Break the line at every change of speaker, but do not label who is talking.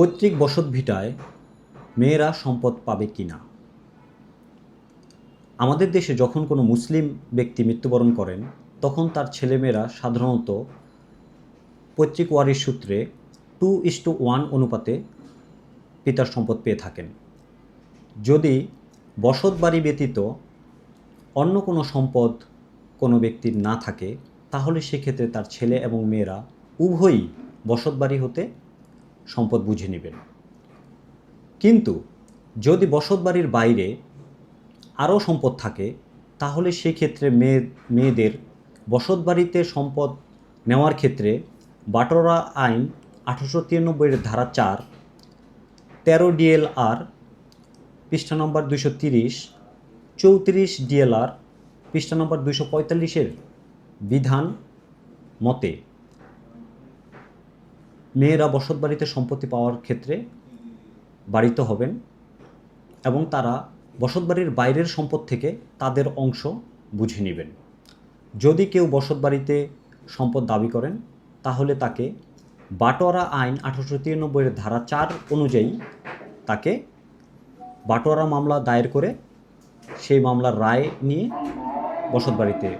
পৈতৃক বসত ভিটায় মেয়েরা সম্পদ পাবে কি না আমাদের দেশে যখন কোনো মুসলিম ব্যক্তি মৃত্যুবরণ করেন, তখন তার ছেলেমেয়েরা সাধারণত পৈতৃক ওয়ারিশ সূত্রে টু ইস টু ওয়ান অনুপাতে পিতার সম্পদ পেয়ে থাকেন। যদি বসত বাড়ি ব্যতীত অন্য কোনো সম্পদ কোনো ব্যক্তির না থাকে, তাহলে সেক্ষেত্রে তার ছেলে এবং মেয়েরা উভয়ই বসত বাড়ি হতে সম্পদ বুঝে নেবেন। কিন্তু যদি বসত বাড়ির বাইরে আরও সম্পদ থাকে, তাহলে সেক্ষেত্রে মেয়ে, মেয়েদের বসত বাড়িতে সম্পদ নেওয়ার ক্ষেত্রে বাটোরা আইন আঠারোশো তিরানব্বইয়ের ধারা চার, তেরো ডিএলআর, পৃষ্ঠা নম্বর দুশো তিরিশ, চৌত্রিশ ডিএলআর, পৃষ্ঠা নম্বর দুশো পঁয়তাল্লিশের বিধান মতে মেয়েরা বসত বাড়িতে সম্পত্তি পাওয়ার ক্ষেত্রে বাড়িতে হবেন এবং তারা বসত বাড়ির বাইরের সম্পদ থেকে তাদের অংশ বুঝে নেবেন। যদি কেউ বসত বাড়িতে সম্পদ দাবি করেন, তাহলে তাকে বাটোয়ারা আইন আঠারোশো তিরানব্বইয়ের ধারা চার অনুযায়ী তাকে বাটোয়ারা মামলা দায়ের করে সেই মামলার রায় নিয়ে বসত বাড়িতে